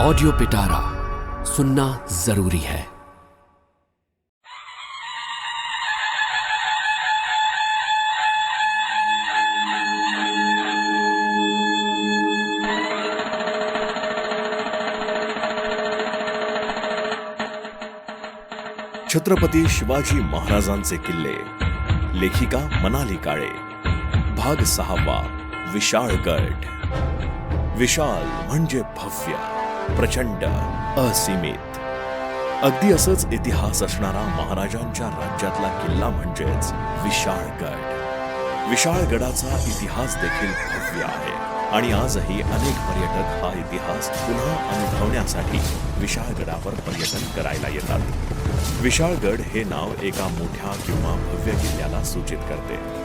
Audio पिटारा सुनना ज़रूरी है। छत्रपती शिवाजी महाराजांचे किल्ले, लेखिका मनाली काळे, भाग सहावा विशाळगड विशाल म्हणजे भव्य. प्रचंड असीमित. अगदी असंच इतिहास असणारा महाराजांच्या राज्यातला किल्ला म्हणजेच विशाळगड. विशाळगडाचा इतिहास देखील भव्य आहे आणि आजही अनेक पर्यटक हा इतिहास पुन्हा अनुभवण्यासाठी विशाळगडावर पर्यटन करायला येतात. विशाळगड हे नाव एका मोठ्या किंवा भव्य किल्ल्याला सूचित करते.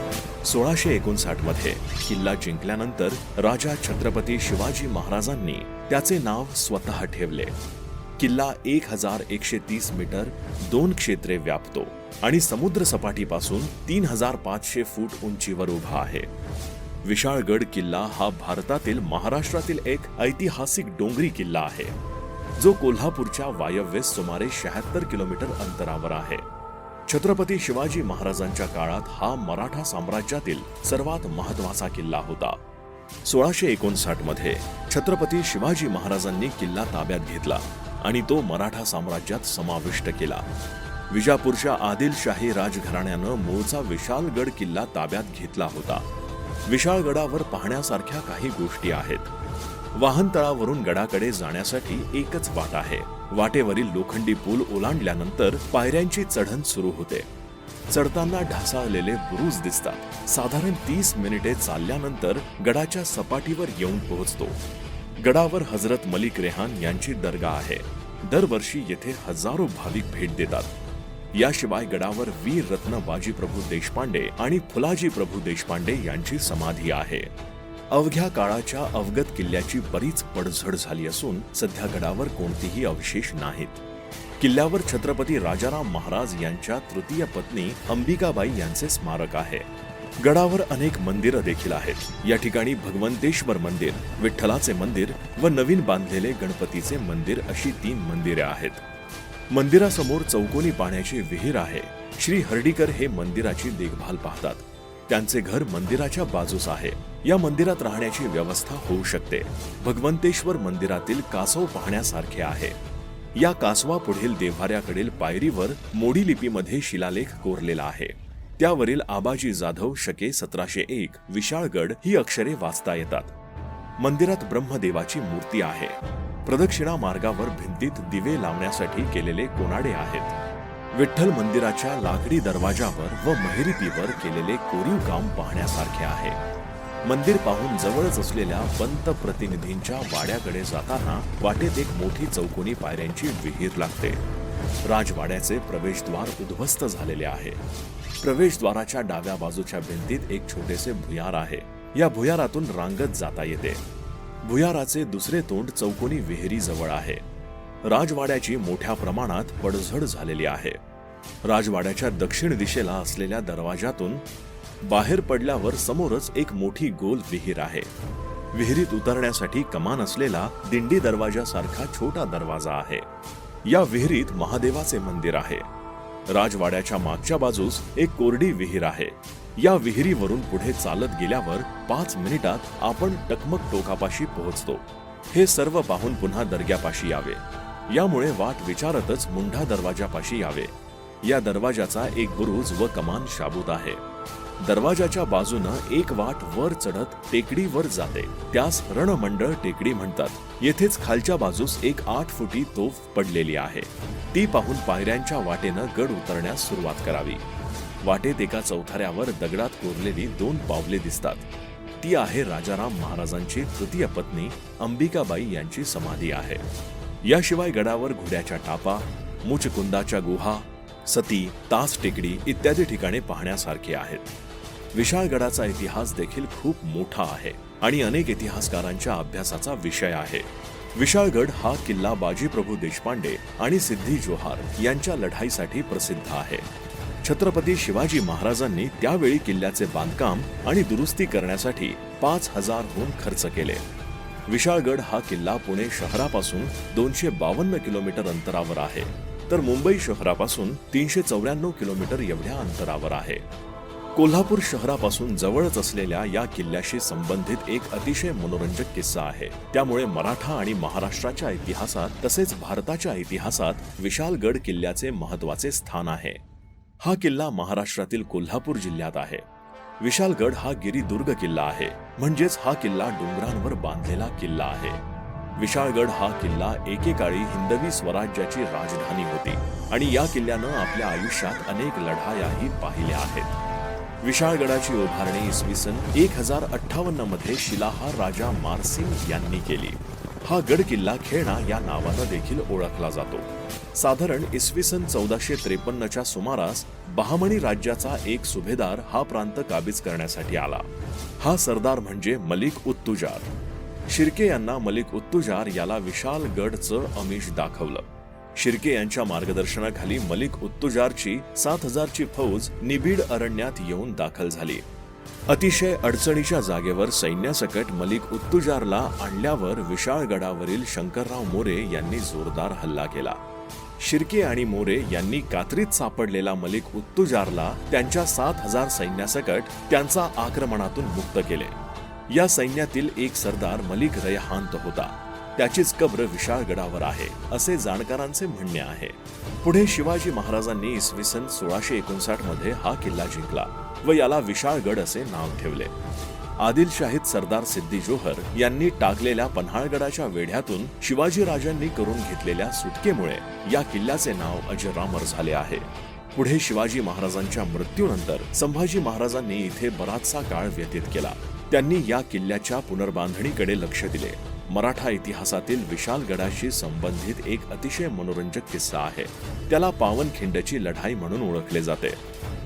सोळाशे एकोणसाठमध्ये किल्ला जिंकल्यानंतर राजा छत्रपती शिवाजी महाराजांनी त्याचे नाव स्वतः ठेवले. किल्ला एक हजार एकशे तीस मीटर दोन क्षेत्रे व्यापतो आणि समुद्र सपाटीपासून तीन हजार पाचशे फूट उंचीवर उभा आहे. विशाळगड किल्ला हा भारतातील महाराष्ट्रातील एक ऐतिहासिक डोंगरी किल्ला आहे. जो कोल्हापूरच्या वायव्येस सुमारे शहात्तर किलोमीटर अंतरावर आहे. छत्रपती शिवाजी महाराजांच्या काळात हा मराठा साम्राज्यातील सर्वात महत्त्वाचा किल्ला होता. सोळाशे एकोणसाठमध्ये छत्रपती शिवाजी महाराजांनी किल्ला ताब्यात घेतला आणि तो मराठा साम्राज्यात समाविष्ट केला. विजापूरच्या आदिलशाही राजघराण्यानं मूळचा विशालगड किल्ला ताब्यात घेतला होता. विशाळगडावर पाहण्यासारख्या काही गोष्टी आहेत. वाहनतळावरून गडाकडे जाण्यासाठी एकच वाट आहे. वाटेवरील लोखंडी पूल ओलांडल्यानंतर पायऱ्यांची चढण सुरू होते. चढताना ढासाळलेले बुरुज दिसतात. साधारण तीस मिनिटे चालल्यानंतर गडाच्या सपाटीवर येऊन पोहोचतो. गडावर हजरत मलिक रेहान यांची दर्गा आहे. दरवर्षी येथे हजारो भाविक भेट देतात. याशिवाय गडावर वीर रत्न बाजीप्रभू देशपांडे आणि फुलाजी प्रभू देशपांडे यांची समाधी आहे. अवघ्या काळाच्या अवगत किल्ल्याची बरीच पडझड झाली असून सध्या गडावर कोणतेही अवशेष नाहीत. किल्ल्यावर छत्रपती राजाराम महाराज यांच्या तृतीय पत्नी अंबिकाबाई यांचे स्मारक आहे. गडावर अनेक मंदिरं देखील आहेत. या ठिकाणी भगवंतेश्वर मंदिर विठ्ठलाचे मंदिर व नवीन बांधलेले गणपतीचे मंदिर अशी तीन मंदिरे आहेत. मंदिरासमोर चौकोनी पाण्याची विहीर आहे. श्री हर्डीकर हे मंदिराची देखभाल पाहतात. त्यांचे घर मंदिराच्या बाजूस आहे. या मंदिरात राहण्याची व्यवस्था होऊ शकते. भगवंतेश्वर मंदिरातील कासव पाहण्यासारखे आहे. या कासवा पुढील देव्हाऱ्याकडील पायरीवर मोडी लिपीमध्ये शिलालेख कोरलेला आहे. त्यावरील आबाजी जाधव शके सतराशे एक विशाळगड ही अक्षरे वाचता येतात. मंदिरात ब्रह्मदेवाची मूर्ती आहे. प्रदक्षिणा मार्गावर भिंतीत दिवे लावण्यासाठी केलेले कोनाडे आहेत. विठ्ठल मंदिराच्या लाकडी दरवाजावर व महिरीपीवर केलेले कोरीव काम पाहण्यासारखे आहे. मंदिर पाहून जवळच असलेल्या पंत प्रतिनिधींच्या वाड्याकडे जाताना वाटेत एक मोठी चौकोनी पायऱ्यांची विहीर लागते. राजवाड्याचे प्रवेशद्वार उद्ध्वस्त झालेले आहे. प्रवेशद्वाराच्या डाव्या बाजूच्या भिंतीत एक छोटेसे भुयार आहे. या भुयारातून रांगत जाता येते. भुयाराचे दुसरे तोंड चौकोनी विहिरीजवळ आहे. राजवाड्याची मोठ्या प्रमाणात पडझड झालेली आहे. राजवाड्याच्या दक्षिण दिशेला असलेल्या दरवाजातून बाहेर पडल्यावर समोरच एक मोठी गोल विहीर आहे. विहिरीत उतरण्यासाठी कमान असलेला दिंडी दरवाजासारखा छोटा दरवाजा आहे. या विहिरीत महादेवाचे मंदिर आहे. राजवाड्याच्या मागच्या बाजूस एक कोरडी विहीर आहे. या विहिरीवरून पुढे चालत गेल्यावर पाच मिनिटात आपण टकमक टोकापाशी पोहोचतो. हे सर्व पाहून पुन्हा दर्ग्यापाशी यावे. यामुळे वाट विचारतच मुंढा दरवाजापाशी यावे. या दरवाजाचा एक बुरुज व कमान शाबूत आहे. दरवाजाच्या बाजूनं एक वाट वर चढत टेकडीवर जाते. त्यास रणमंडळ टेकडी म्हणतात. येथेच खालच्या बाजूस एक आठ फुटी तोफ पडलेली आहे. ती पाहून पायऱ्यांच्या वाटेनं गड उतरण्यास सुरुवात करावी. वाटेत एका चौथाऱ्यावर दगडात कोरलेली दोन पावले दिसतात. ती आहे राजाराम महाराजांची तृतीय पत्नी अंबिकाबाई यांची समाधी आहे. याशिवाय गडावर घोड्याच्या टापा मुचकुंदाच्या गुहा सती तास टेकडी इत्यादी ठिकाणे पाहण्यासारखी आहेत. विशाळगडाचा इतिहास देखील खूप मोठा आहे आणि अनेक इतिहासकारांच्या अभ्यासाचा विषय आहे. विशाळगड हा किल्ला बाजीप्रभू देशपांडे आणि सिद्धी जोहार यांच्या लढाईसाठी प्रसिद्ध आहे. छत्रपती शिवाजी महाराजांनी त्यावेळी किल्ल्याचे बांधकाम आणि दुरुस्ती करण्यासाठी पाच हजारहून खर्च केले. विशाळगड हा किल्ला पुणे शहरापासून दोनशे बावन्न किलोमीटर अंतरावर आहे. तर मुंबई शहरापासून तीनशे चौऱ्याण्णव किलोमीटर एवढ्या अंतरावर आहे. कोल्हापूर शहरापासून जवळच असलेल्या या किल्ल्याशी संबंधित एक अतिशय मनोरंजक किस्सा आहे. त्यामुळे मराठा आणि महाराष्ट्राच्या इतिहासात तसेच भारताच्या इतिहासात विशालगड किल्ल्याचे महत्त्वाचे स्थान आहे. हा किल्ला महाराष्ट्रातील कोल्हापूर जिल्ह्यात आहे. विशालगड हा गिरिदुर्ग किल्ला आहे. म्हणजेच हा किल्ला डोंगरांवर बांधलेला किल्ला आहे. विशाळगड हा किल्ला एकेकाळी हिंदवी स्वराज्याची राजधानी होती आणि या किल्ल्यानं आपल्या आयुष्यात अनेक लढायाही पाहिल्या आहेत. विशाळगडाची उभारणी इसवी सन एक हजार अठ्ठावन्नमध्ये शिलाहार राजा मारसिंग यांनी केली. हा गड किल्ला खेळणा या नावानं देखील ओळखला जातो. साधारण इसवी सन चौदाशे त्रेपन्नच्या सुमारास बहामणी राज्याचा एक सुभेदार हा प्रांत काबीज करण्यासाठी आला. हा सरदार म्हणजे मलिक उत्तुजार शिर्के यांना मलिक उत्तुजार याला विशाल गडचं अमिष दाखवलं. शिर्के यांच्या मार्गदर्शनाखाली मलिक उत्तुजारची सात हजारची फौज निबिड अरण्यात येऊन दाखल झाली. अतिशय अडचणीच्या जागेवर सैन्यासकट मलिक उत्तुजारला आणल्यावर विशाळगडावरील शंकरराव मोरे यांनी जोरदार हल्ला केला. शिर्के आणि मोरे यांनी कात्रीत सापडलेला मलिक उत्तुजारला त्यांच्या सात हजार सैन्यासकट त्यांचा आक्रमणातून मुक्त केले. या सैन्यातील एक सरदार मलिक रयहांत होता. त्याचीच कब्र विशाळगडावर आहे असे जाणकारांचे म्हणणे आहे. पुढे शिवाजी महाराजांनी इसवी सन सोळाशे एकोणसाठमध्ये हा किल्ला जिंकला व याला विशाळगड असे नाव ठेवले. आदिलशाहीत सरदार सिद्दी जोहर यांनी टाकलेल्या पन्हाळगडाच्या वेढ्यातून शिवाजी राजांनी करून घेतलेल्या सुटकेमुळे या किल्ल्याचे नाव अजरामर झाले आहे. पुढे शिवाजी महाराजांच्या मृत्यूनंतर संभाजी महाराजांनी इथे बराचसा काळ व्यतीत केला. त्यांनी या किल्ल्याच्या पुनर्बांधणीकडे लक्ष दिले. मराठा इतिहासातील विशालगडाशी संबंधित एक अतिशय मनोरंजक किस्सा आहे. त्याला पावनखिंडची लढाई म्हणून ओळखले जाते.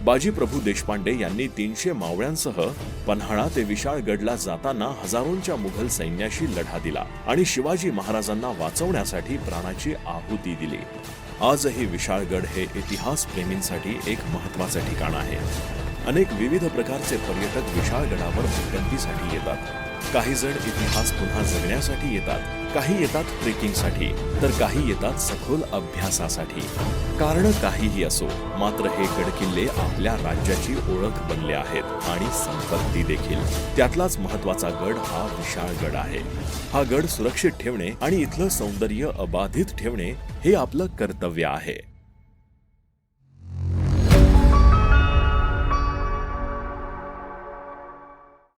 बाजी प्रभू देशपांडे यांनी तीनशे मावळ्यांसह पन्हाळा ते विशाळगडला जाताना हजारोंच्या मुघल सैन्याशी लढा दिला आणि शिवाजी महाराजांना वाचवण्यासाठी प्राणाची आहुती दिली. आजही विशाळगड हे इतिहास प्रेमींसाठी एक महत्त्वाचे ठिकाण आहे. अनेक विविध प्रकारचे पर्यटक विशाळगडावर भटकंतीसाठी येतात. काही जण इतिहास पुन्हा जगण्यासाठी येतात काही येतात ट्रेकिंगसाठी तर काही येतात सखोल अभ्यासासाठी. कारण काहीही असो मात्र हे गडकिल्ले आपल्या राज्याची ओळख बनले आहेत आणि संपत्ती देखील. त्यातलाच महत्त्वाचा गड हा विशाळगड आहे. हा गड सुरक्षित ठेवणे आणि इथलं सौंदर्य अबाधित ठेवणे हे आपलं कर्तव्य आहे.